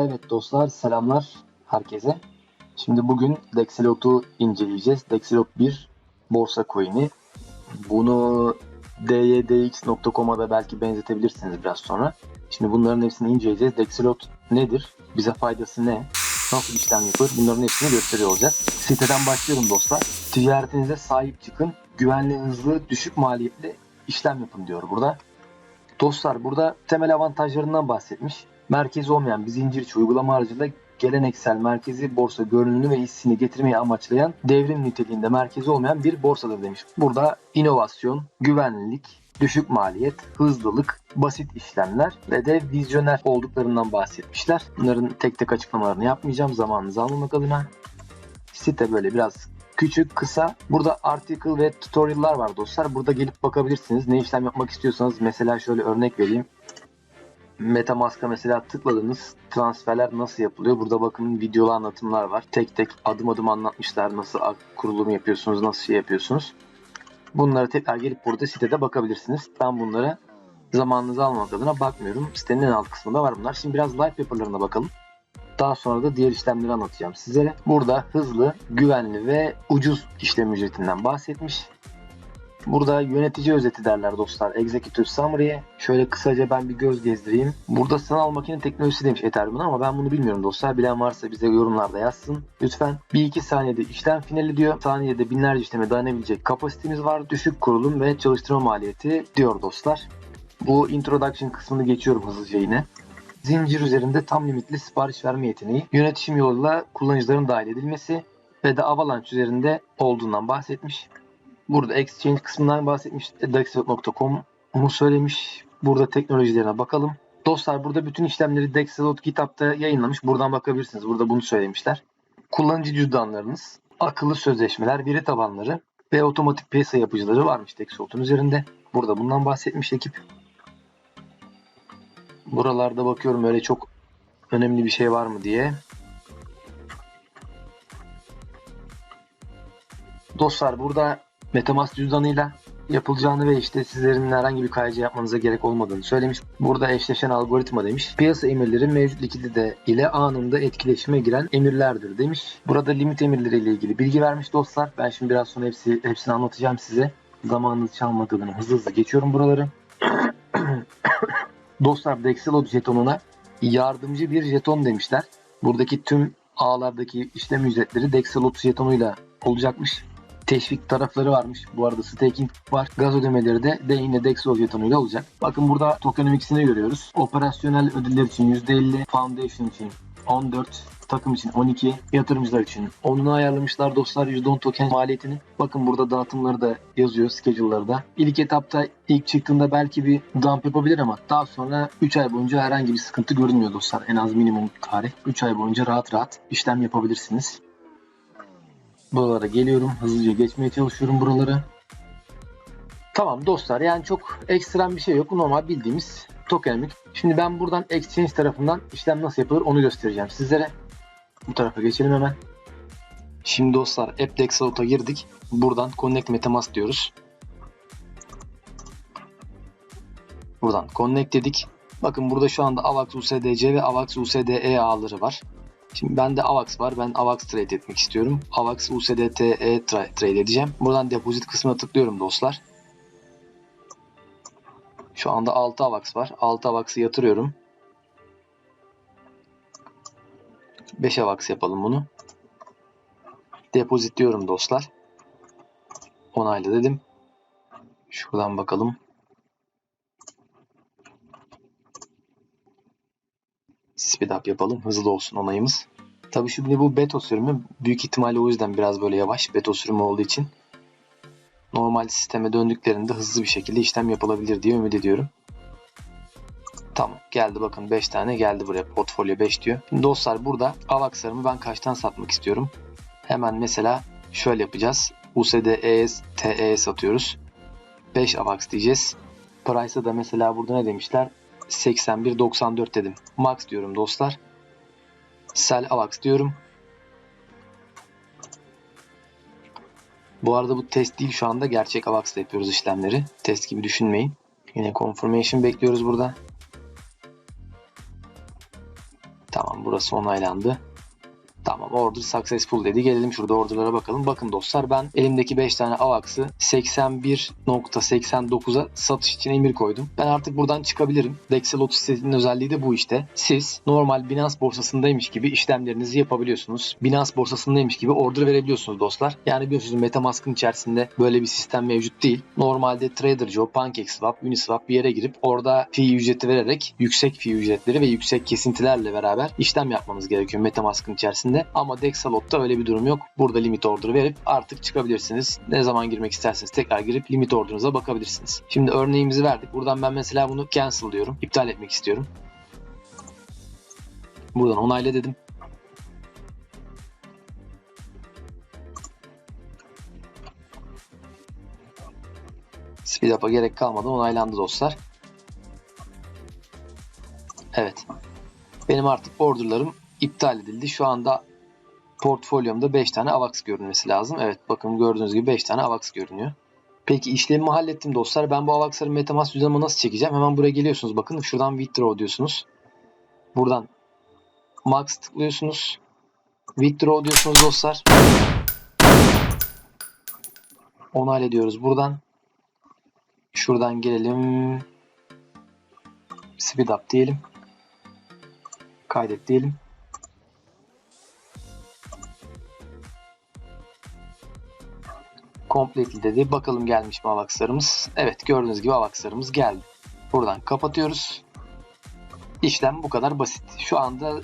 Evet dostlar selamlar herkese. Şimdi bugün Dexelot'u inceleyeceğiz. Dexelot 1 borsa coin'i. Bunu dyedx.com'a da belki benzetebilirsiniz biraz sonra. Şimdi bunların hepsini inceleyeceğiz. Dexelot nedir? Bize faydası ne? Nasıl işlem yapılır? Bunların hepsini gösteriyor olacağız. Siteden başlıyorum dostlar. Ticaretinize sahip çıkın. Güvenli, hızlı, düşük maliyetli işlem yapın diyor burada. Dostlar burada temel avantajlarından bahsetmiş. Merkezi olmayan bir zincir içi uygulama aracılığıyla geleneksel merkezi borsa görünümünü ve hissini getirmeyi amaçlayan devrim niteliğinde merkezi olmayan bir borsadır demiş. Burada inovasyon, güvenlik, düşük maliyet, hızlılık, basit işlemler ve de vizyoner olduklarından bahsetmişler. Bunların tek tek açıklamalarını yapmayacağım zamanınızı almamak adına. Site böyle biraz küçük, kısa. Burada article ve tutorial'lar var dostlar. Burada gelip bakabilirsiniz. Ne işlem yapmak istiyorsanız mesela şöyle örnek vereyim. Metamask'a mesela tıkladınız. Transferler nasıl yapılıyor? Burada bakın videolu anlatımlar var. Tek tek adım adım anlatmışlar. Nasıl kurulum yapıyorsunuz, nasıl şey yapıyorsunuz. Bunları tekrar gelip burada sitede bakabilirsiniz. Ben bunlara zamanınızı almamak adına bakmıyorum. Sitenin en alt kısmında var bunlar. Şimdi biraz live paper'larına bakalım. Daha sonra da diğer işlemleri anlatacağım sizlere. Burada hızlı, güvenli ve ucuz işlem ücretinden bahsetmiş. Burada yönetici özeti derler dostlar. Executive Summary'e. Şöyle kısaca ben bir göz gezdireyim. Burada sanal makine teknolojisi demiş Ethereum'un ama ben bunu bilmiyorum dostlar. Bilen varsa bize yorumlarda yazsın. Lütfen. 1-2 saniyede işlem finali diyor. Saniyede binlerce işleme dayanabilecek kapasitemiz var. Düşük kurulum ve çalıştırma maliyeti diyor dostlar. Bu introduction kısmını geçiyorum hızlıca yine. Zincir üzerinde tam limitli sipariş verme yeteneği, yönetişim yoluyla kullanıcıların dahil edilmesi ve de Avalanche üzerinde olduğundan bahsetmiş. Burada Exchange kısmından bahsetmiş. Dexelot.com'u söylemiş. Burada teknolojilerine bakalım. Dostlar burada bütün işlemleri Dexelot GitHub'da yayınlamış. Buradan bakabilirsiniz. Burada bunu söylemişler. Kullanıcı cüzdanlarınız, akıllı sözleşmeler, veri tabanları ve otomatik piyasa yapıcıları varmış Dexelot'un üzerinde. Burada bundan bahsetmiş ekip. Buralarda bakıyorum öyle çok önemli bir şey var mı diye. Dostlar burada Metamask cüzdanıyla yapılacağını ve işte sizlerin herhangi bir kayıcı yapmanıza gerek olmadığını söylemiş. Burada eşleşen algoritma demiş. Piyasa emirleri mevcut likidite ile anında etkileşime giren emirlerdir demiş. Burada limit emirleri ile ilgili bilgi vermiş dostlar. Ben şimdi biraz sonra hepsi, hepsini anlatacağım size. Zamanınızı çalmadığını hızlı hızlı geçiyorum buraları. dostlar Dexelot jetonuna yardımcı bir jeton demişler. Buradaki tüm ağlardaki işlem ücretleri Dexelot jetonuyla olacakmış teşvik tarafları varmış. Bu arada staking var. Gaz ödemeleri de de yine DEX jetonuyla olacak. Bakın burada tokenomics'ini görüyoruz. Operasyonel ödüller için %50, foundation için 14, takım için 12, yatırımcılar için 10'unu ayarlamışlar dostlar %10 token maliyetini. Bakın burada dağıtımları da yazıyor schedule'ları da. İlk etapta ilk çıktığında belki bir dump yapabilir ama daha sonra 3 ay boyunca herhangi bir sıkıntı görünmüyor dostlar. En az minimum tarih. 3 ay boyunca rahat rahat işlem yapabilirsiniz. Buralara geliyorum. Hızlıca geçmeye çalışıyorum buraları. Tamam dostlar yani çok ekstrem bir şey yok. Normal bildiğimiz tokenomic. Şimdi ben buradan exchange tarafından işlem nasıl yapılır onu göstereceğim sizlere. Bu tarafa geçelim hemen. Şimdi dostlar AppDex Out'a girdik. Buradan Connect Metamask diyoruz. Buradan Connect dedik. Bakın burada şu anda AVAX USDC ve AVAX USDE ağları var. Şimdi bende AVAX var. Ben AVAX trade etmek istiyorum. AVAX USDT'e trade edeceğim. Buradan depozit kısmına tıklıyorum dostlar. Şu anda 6 AVAX var. 6 AVAX'ı yatırıyorum. 5 AVAX yapalım bunu. Depozit diyorum dostlar. Onayla dedim. Şuradan bakalım. Speed up yapalım. Hızlı olsun onayımız. Tabii şimdi bu beta sürümü büyük ihtimalle o yüzden biraz böyle yavaş beta sürümü olduğu için normal sisteme döndüklerinde hızlı bir şekilde işlem yapılabilir diye ümit ediyorum. Tamam geldi bakın 5 tane geldi buraya portfolyo 5 diyor. Şimdi dostlar burada AVAX'larımı ben kaçtan satmak istiyorum. Hemen mesela şöyle yapacağız. USD ES TE satıyoruz. 5 AVAX diyeceğiz. Price'a da mesela burada ne demişler? 81.94 dedim. Max diyorum dostlar. Sell Avax diyorum. Bu arada bu test değil şu anda gerçek Avax'la yapıyoruz işlemleri. Test gibi düşünmeyin. Yine confirmation bekliyoruz burada. Tamam burası onaylandı. Order successful dedi. Gelelim şurada orderlara bakalım. Bakın dostlar ben elimdeki 5 tane AVAX'ı 81.89'a satış için emir koydum. Ben artık buradan çıkabilirim. Dexelot sitesinin özelliği de bu işte. Siz normal Binance borsasındaymış gibi işlemlerinizi yapabiliyorsunuz. Binance borsasındaymış gibi order verebiliyorsunuz dostlar. Yani biliyorsunuz Metamask'ın içerisinde böyle bir sistem mevcut değil. Normalde TraderJoe, PancakeSwap, Uniswap bir yere girip orada fee ücreti vererek yüksek fee ücretleri ve yüksek kesintilerle beraber işlem yapmanız gerekiyor Metamask'ın içerisinde. Ama Dexalot'ta öyle bir durum yok. Burada limit order verip artık çıkabilirsiniz. Ne zaman girmek isterseniz tekrar girip limit order'ınıza bakabilirsiniz. Şimdi örneğimizi verdik. Buradan ben mesela bunu cancel diyorum. İptal etmek istiyorum. Buradan onayla dedim. Speed up'a gerek kalmadan onaylandı dostlar. Evet. Benim artık orderlarım iptal edildi. Şu anda portfolyomda 5 tane AVAX görünmesi lazım. Evet bakın gördüğünüz gibi 5 tane AVAX görünüyor. Peki işlemimi hallettim dostlar. Ben bu AVAX'ları Metamask cüzdanıma nasıl çekeceğim? Hemen buraya geliyorsunuz. Bakın şuradan withdraw diyorsunuz. Buradan max tıklıyorsunuz. Withdraw diyorsunuz dostlar. Onayla ediyoruz buradan. Şuradan gelelim. Speed up diyelim. Kaydet diyelim. Completely dedi. Bakalım gelmiş mi avakslarımız? Evet gördüğünüz gibi avakslarımız geldi. Buradan kapatıyoruz. İşlem bu kadar basit. Şu anda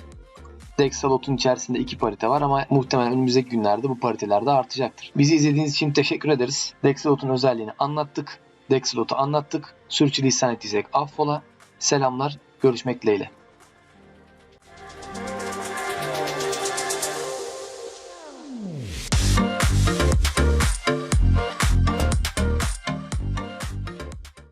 Dexalot'un içerisinde iki parite var ama muhtemelen önümüzdeki günlerde bu pariteler de artacaktır. Bizi izlediğiniz için teşekkür ederiz. Dexalot'un özelliğini anlattık. Dexalot'u anlattık. Sürçülisan ettiysek affola. Selamlar. Görüşmek dileğiyle.